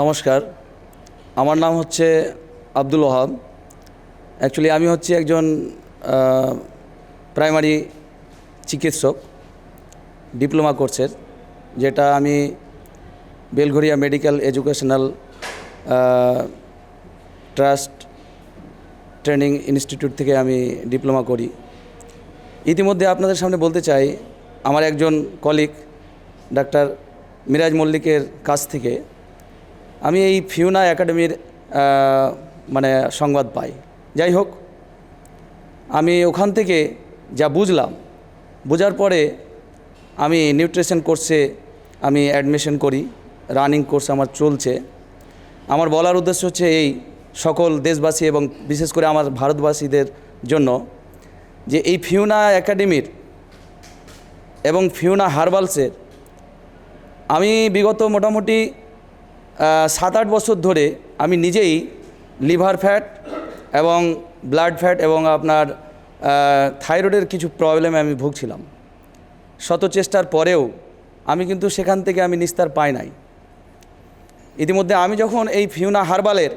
নমস্কার। আমার নাম হচ্ছে আব্দুল ওহাব। অ্যাকচুয়ালি আমি হচ্ছি একজন প্রাইমারি চিকিৎসক ডিপ্লোমা কোর্সের যেটা আমি Belgharia medical educational trust training institute থেকে আমি ডিপ্লোমা করি। ইতিমধ্যে আপনাদের সামনে বলতে চাই, আমার একজন কলিগ ডাক্তার মিরাজ মল্লিকের কাছ থেকে আমি এই ফিউনা একাডেমির মানে সংবাদ পাই। যাই হোক, আমি ওখান থেকে যা বুঝলাম, বোঝার পরে আমি নিউট্রিশন কোর্সে আমি অ্যাডমিশন করি, রানিং কোর্স আমার চলছে। আমার বলার উদ্দেশ্য হচ্ছে এই সকল দেশবাসী এবং বিশেষ করে আমার ভারতবাসীদের জন্য যে এই ফিউনা একাডেমির এবং ফিউনা হার্বালসের আমি বিগত মোটামুটি সাত আট বছর ধরে আমি নিজেই লিভার ফ্যাট এবং ব্লাড ফ্যাট এবং আপনার থাইরয়েডের কিছু প্রবলেমে আমি ভুগছিলাম। শত চেষ্টার পরেও আমি কিন্তু সেখান থেকে আমি নিস্তার পাই নাই। ইতিমধ্যে আমি যখন এই ফিউনা হার্বালের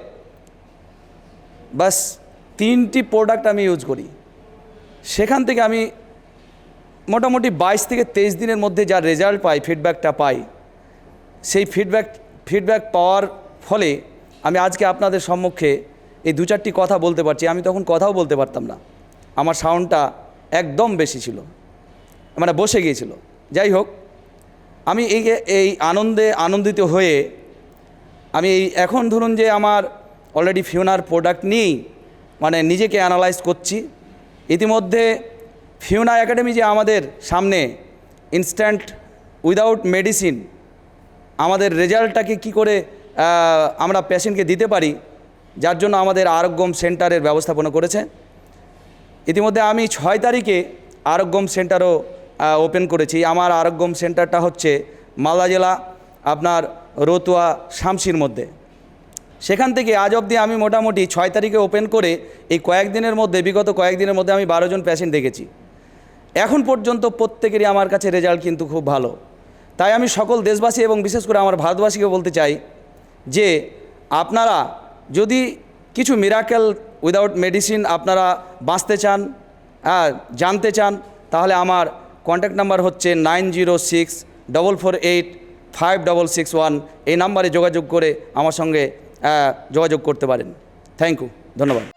বাস তিনটি প্রোডাক্ট আমি ইউজ করি, সেখান থেকে আমি মোটামুটি বাইশ থেকে তেইশ দিনের মধ্যে যা রেজাল্ট পাই ফিডব্যাকটা পাই, সেই ফিডব্যাক ফিডব্যাক পাওয়ার ফলে আমি আজকে আপনাদের সম্মুখে এই দু চারটি কথা বলতে পারছি। আমি তখন কথাও বলতে পারতাম না। আমার সাউন্ডটা একদম বেশি ছিল। মানে বসে গিয়েছিল। যাই হোক, আমি এই এই আনন্দে আনন্দিত হয়ে আমি এই এখন ধরুন যে আমার অলরেডি ফিউনার প্রোডাক্ট নিয়েই মানে নিজেকে অ্যানালাইজ করছি। ইতিমধ্যে ফিউনা একাডেমি যে আমাদের সামনে ইনস্ট্যান্ট উইদাউট মেডিসিন আমাদের রেজাল্টটাকে কি করে আমরা পেশেন্টকে দিতে পারি, যার জন্য আমাদের আরোগ্যম সেন্টারের ব্যবস্থাপনা করেছে। ইতিমধ্যে আমি ছয় তারিখে আরোগ্যম সেন্টারও ওপেন করেছি। আমার আরোগ্যম সেন্টারটা হচ্ছে মালদা জেলা, আপনার রতুয়া শামসির মধ্যে। সেখান থেকে আজ অবধি আমি মোটামুটি ছয় তারিখে ওপেন করে এই কয়েকদিনের মধ্যে, বিগত কয়েকদিনের মধ্যে আমি বারো জন পেশেন্ট দেখেছি। এখন পর্যন্ত প্রত্যেকেরই আমার কাছে রেজাল্ট কিন্তু খুব ভালো। তাই আমি সকল দেশবাসী এবং বিশেষ করে আমার ভারতবাসীকে বলতে চাই যে আপনারা যদি কিছু মিরাকেল উইদাউট মেডিসিন আপনারা বাঁচতে চান হ্যাঁ জানতে চান, তাহলে আমার কন্ট্যাক্ট নাম্বার হচ্ছে nine zero six double four eight five double six one এই নাম্বারে যোগাযোগ করে আমার সঙ্গে যোগাযোগ করতে পারেন। থ্যাংক ইউ ধন্যবাদ।